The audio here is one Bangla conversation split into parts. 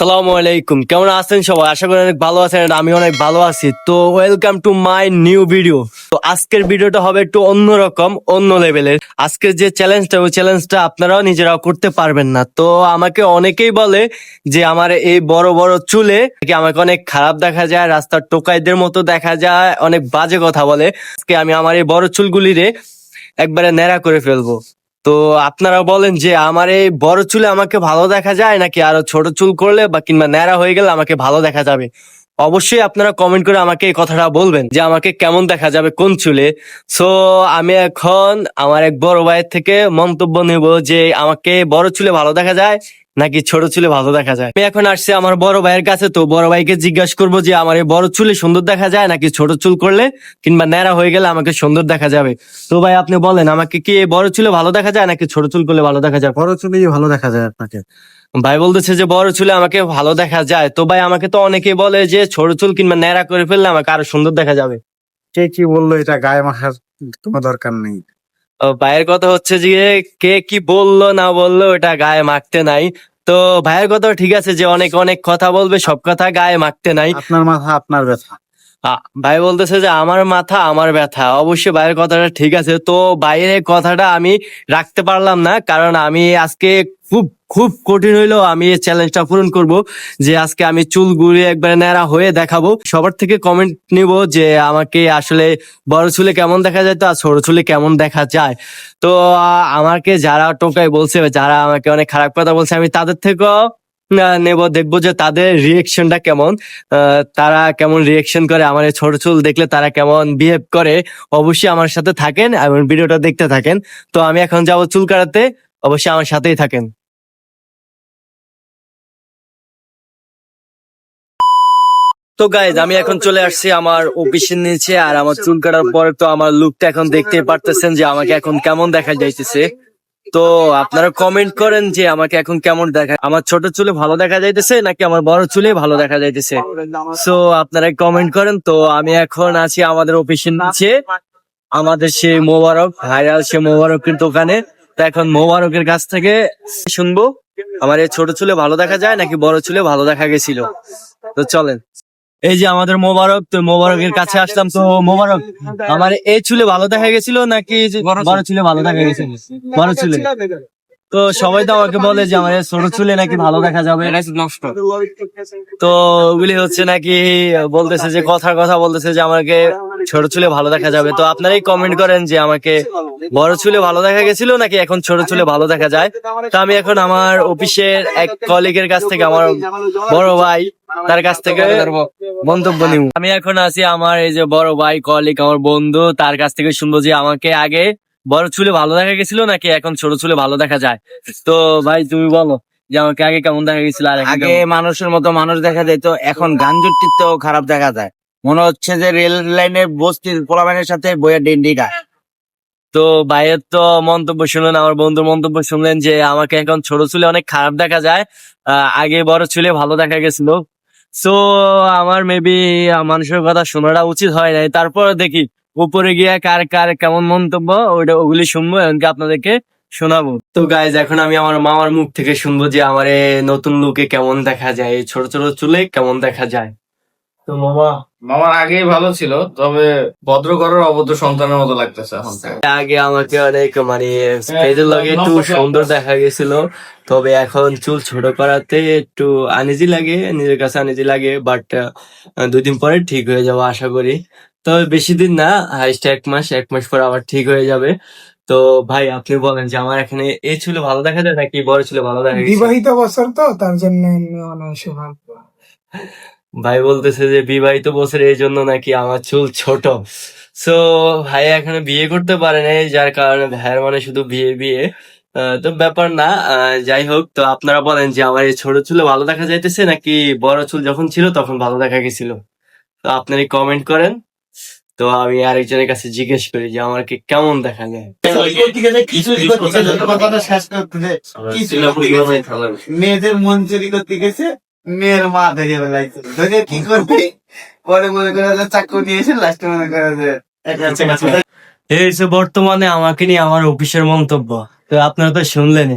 আসসালামু আলাইকুম। কেমন আছেন সবাই? আশা করি অনেক ভালো আছেন আমি অনেক ভালো আছি। তো welcome to my new video তো আজকের ভিডিওটা হবে একটু অন্যরকম, অন্য লেভেলের আজকের যে চ্যালেঞ্জটা ওই চ্যালেঞ্জটা আপনারাও নিজেরাও করতে পারবেন না। তো আমাকে অনেকেই বলে যে আমার এই বড় বড় চুলে কি আমাকে অনেক খারাপ দেখা যায়, রাস্তার টোকাইদের মতো দেখা যায়, অনেক বাজে কথা বলে। আজকে আমি আমার এই বড় চুলগুলিরে একবারে ন্যাড়া করে ফেলব। তো আপনারা বলেন যে আমার এই বড় চুলে আমাকে ভালো দেখা যায় নাকি আরও ছোট চুল করলে বা কিংবা ন্যাড়া হয়ে গেলে আমাকে ভালো দেখা যাবে? অবশ্যই আপনারা কমেন্ট করে আমাকে এই কথাটা বলবেন যে আমাকে কেমন দেখা যাবে কোন চুলে। সো আমি এখন আমার এক বড় ভাইয়ের থেকে মন্তব্য নেব যে আমাকে বড় চুলে ভালো দেখা যায় নাকি ছোট চুলে ভালো দেখা যায়? আমি এখন আসছি আমার বড় ভাইয়ের কাছে তো বড় ভাইকে জিজ্ঞাসা করব যে আমার এই বড় চুলে সুন্দর দেখা যায় নাকি ছোট চুল করলে কিংবা ন্যাড়া হয়ে গেলে আমাকে সুন্দর দেখা যাবে? তো ভাই আপনি বলেন আমাকে কি এই বড় চুলে ভালো দেখা যায় নাকি ছোট চুল করলে ভালো দেখা যায়? বড় চুলেই ভালো দেখা যায় আপনাকে। ভাই বলতেছে যে বড় চুলে আমাকে ভালো দেখা যায়। তো ভাই আমাকে তো অনেকে বলে যে ছোট চুল কিংবা ন্যাড়া করে ফেললে আমাকে আরও সুন্দর দেখা যাবে। কে কি বলল এটা গায়ে মাখার তোমার দরকার নেই। ও, ভাইয়ের কথা হচ্ছে যে কে কি বলল না বলল এটা গায়ে মাখতে নাই। তো ভাইয়ের কথা ঠিক আছে যে অনেক অনেক কথা বলবে, সব কথা গায়ে মাখতে নাই। আপনার মাথা, আপনার ব্যথা। ভাই বলতেছে যে আমার মাথা, আমার ব্যথা। অবশ্যই ভাইয়ের কথাটা ঠিক আছে। তো ভাইয়ের কথাটা আমি রাখতে পারলাম না, কারণ আমি আজকে খুব খুব কঠিন হইলেও আমি এই চ্যালেঞ্জটা পূরণ করব, যে আজকে আমি চুল গুড়িয়ে একবারে ন্যাড়া হয়ে দেখাবো। সবার থেকে কমেন্ট নিব যে আমাকে আসলে বড় চুলে কেমন দেখা যায় তো, আর ছোট চুলে কেমন দেখা যায়। তো আমাকে যারা টোকাই বলছে যারা আমাকে অনেক খারাপ কথা বলছে, আমি তাদের থেকেও নেব, দেখব যে তাদের রিয়েকশনটা কেমন। তারা কেমন রিয়েকশন করে আমার এই ছোট চুল দেখলে, তারা কেমন বিহেভ করে, অবশ্যই আমার সাথে থাকেন এবং ভিডিওটা দেখতে থাকেন। তো আমি এখন যাব চুল কাটাতে, অবশ্যই আমার সাথেই থাকেন। তো গাইজ আমি এখন চলে আসছি আমার অফিসের নিচে, আর আমার চুল কাটার পরে তো আমার লুকটা এখন দেখতে পারতেছেন যে আমাকে এখন কেমন দেখা যাইতেছে। তো আপনারা কমেন্ট করেন যে আমাকে এখন কেমন দেখা আমার ছোট চুলে ভালো দেখা যাইতেছে নাকি আমার বড় চুলে ভালো দেখা যাইতেছে? সো আপনারা কমেন্ট করেন। তো আমি এখন আছি আমাদের অফিসের নিচে। আমাদের সে মোবারক, ভাইরাল সে মোবারকের দোকানে। তো এখন মোবারকের কাছ থেকে শুনব, আমার এই ছোট চুলে ভালো দেখা যায় নাকি বড় চুলে ভালো দেখা গেছিল? তো চলেন। এই যে আমাদের মোবারক তো মোবারকের কাছে আসলাম তো মোবারক। আমার এই চুলে ভালো দেখা গেছিল নাকি যে বড় চুলে। ভালো দেখা গেছিল? বড় চুলে। তো সবাই তো আমাকে বলে যে আমার ছোট চুলে নাকি ভালো দেখা যাবে। নষ্ট। তো ওগুলি হচ্ছে নাকি বলতেছে যে কথার কথা বলতেছে যে আমাকে ছোট চুলে ভালো দেখা যাবে। তো আপনারাই কমেন্ট করেন যে আমাকে বড় চুলে ভালো দেখা গেছিল নাকি এখন ছোট চুলে ভালো দেখা যায়? তো আমি এখন আমার অফিসের এক কলিগের কাছ থেকে আমার বড় ভাই তার কাছ থেকে মন্তব্য নিব। আমি এখন আছি আমার এই যে বড় ভাই কলিগ আমার বন্ধু তার কাছ থেকে শুনব যে আমাকে আগে বড় চুলে ভালো দেখা গেছিল নাকি এখন ছোট চুলে ভালো দেখা যায়? তো ভাই তুমি বলো যে আমাকে আগে কেমন দেখা গেছিল আর আগে মানুষের মতো মানুষ দেখা যেত এখন গান জুটিতেও খারাপ দেখা যায়। মনে হচ্ছে যে রেল লাইনের বস্তির পোলাবানের সাথে বইয়ের ডিন্ডি গায় তো ভাইয়ের তো মন্তব্য শুনলেন আমার বন্ধুর মন্তব্য শুনলেন যে আমাকে এখন ছোট চুলে অনেক খারাপ দেখা যায় আহ, আগে বড় চুলে ভালো দেখা গেছিল। সো আমার মেবি মানুষের কথা শোনাটা উচিত হয় নাই। তারপর দেখি উপরে গিয়ে কার কার কেমন মন্তব্য ওইটা ওগুলি শুনব এমনকি আপনাদেরকে শোনাবো। তো গাইজ এখন আমি আমার মামার মুখ থেকে শুনব যে আমার নতুন লুকে কেমন দেখা যায় এই ছোট ছোট চুলে কেমন দেখা যায়। তো মামা? মামার আগেই ভালো ছিল তবে ভদ্র ঘরের অভদ্র সন্তানের মতো লাগতেছে এখন। আগে আমাকে অনেক মানে স্টেজের লগে একটু সুন্দর দেখা গেছিল তবে এখন চুল ছোট করাতে একটু আনিজি লাগে নিজের কাছে আনিজি লাগে বাট দুই দিন পরে ঠিক হয়ে যাব আশা করি। তবে বেশি দিন না হাইস্ট এক মাস এক মাস পর আবার ঠিক হয়ে যাবে। তো ভাই আপনি বলেন যে আমার এখানে এই চুলে ভালো দেখা যায় নাকি বড় চুলে ভালো দেখা বিবাহিত বছর তো তার জন্য অনায়াসে ভালো ভাই বলতেছে যে বিবাহিত বছর এই জন্য নাকি আমার চুল ছোট। সো ভাই এখানে বিয়ে করতে পারে নাই, যার কারণে ভাইয়ের মানে শুধু বিয়ে বিয়ে। তো ব্যাপার না যাই হোক, তো আপনারা বলেন যে আমার এই ছোট চুলে ভালো দেখা যাইতেছে নাকি বড় চুল যখন ছিল তখন ভালো দেখা গেছিল? তো আপনারা কমেন্ট করেন। তো আমি আরেকজনের কাছে জিজ্ঞেস করি যে আমাকে কেমন দেখা যায়? মেয়েদের মন চুরি করতে গেছে মেয়ের মা ধরে বেলাইছে ধরে কি করবে? পরে মনে করে যে চাকু দিয়েছে এসে লাস্টে মনে করে যে এই যে বর্তমানে আমাকে নিয়ে আমার অফিসের মন্তব্য তো আপনারা তো শুনলেন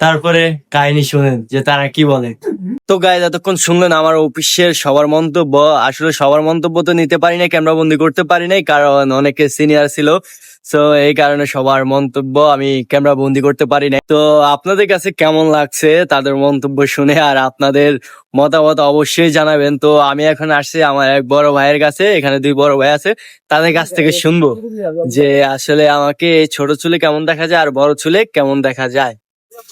তারপরে কাহিনী শুনেন যে তারা কি বলে। তো গাইজ এতক্ষণ শুনলেন আমার অফিসের সবার মন্তব্য। আসলে সবার মন্তব্য তো নিতে পারি নাই ক্যামেরা বন্দি করতে পারি নাই, কারণ অনেকে সিনিয়র ছিল। তো এই কারণে সবার মন্তব্য আমি ক্যামেরা বন্দি করতে পারি নাই। তো আপনাদের কাছে কেমন লাগছে তাদের মন্তব্য শুনে, আর আপনাদের মতামত অবশ্যই জানাবেন। তো আমি এখন আসছি আমার এক বড় ভাইয়ের কাছে, এখানে দুই বড় ভাই আছে, তাদের কাছ থেকে শুনব যে আসলে আমাকে ছোট চুলে কেমন দেখা যায়, আর বড় চুলে কেমন দেখা যায়।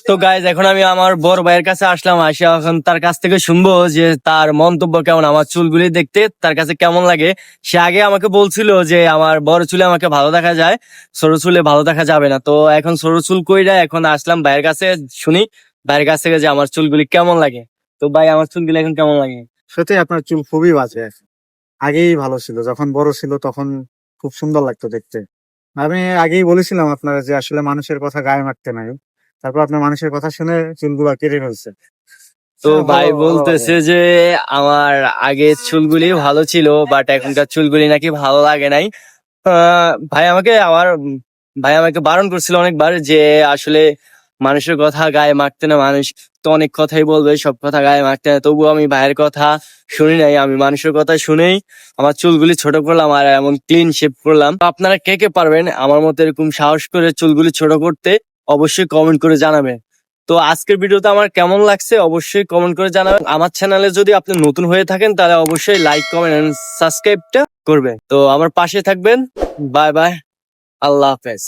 তো গাইজ এখন আমি আমার বড় ভাইয়ের কাছে আসলাম আসি এখন তার কাছ থেকে শুনব যে তার মন্তব্য কেমন, আমার চুলগুলি দেখতে তার কাছে কেমন লাগে। সে আগে আমাকে বলছিল যে আমার বড় চুলে আমাকে ভালো দেখা যায় সরু চুলে ভালো দেখা যাবে না। তো এখন ছোট চুল কইরা এখন আসলাম ভাইয়ের কাছে শুনি, ভাইয়ের কাছ থেকে যে আমার চুলগুলি কেমন লাগে। তো ভাই, আমার চুলগুলি এখন কেমন লাগে? সত্যি আপনার চুল খুবই বাজে। আগেই ভালো ছিল, যখন বড় ছিল তখন খুব সুন্দর লাগতো দেখতে। আমি আগেই বলেছিলাম আপনারা যে আসলে মানুষের কথা গায়ে মারতে নাই। তারপর আপনার মানুষের কথা শুনে চুলগুলো কেটে ফেলছে। তো হ্যাঁ, ভাই বলতেছে যে আমার আগে চুলগুলি ভালো ছিল বাট এখনকার চুলগুলি নাকি ভালো লাগে নাই। ভাই আমাকে আমার ভাই আমাকে বারণ করছিল অনেকবার যে আসলে মানুষের কথা গায়ে মাখতে না মানুষ তো অনেক কথাই বলবে সব কথা গায়ে মাখতে না। তবুও আমি ভাইয়ের কথা শুনি নাই আমি মানুষের কথা শুনেই আমার চুলগুলি ছোট করলাম আর এমন ক্লিন শেপ করলাম। আপনারা কে কে পারবেন? আমার মতো এরকম সাহস করে চুলগুলি ছোট করতে? অবশ্যই কমেন্ট করে জানাবেন তো আজকের ভিডিওটা আমার কেমন লাগছে অবশ্যই কমেন্ট করে জানাবেন আমার চ্যানেলে যদি আপনি নতুন হয়ে থাকেন, তাহলে অবশ্যই লাইক কমেন্ট এন্ড সাবস্ক্রাইবটা করবে। তো আমার পাশে থাকবেন। বাই বাই আল্লাহ হাফেজ।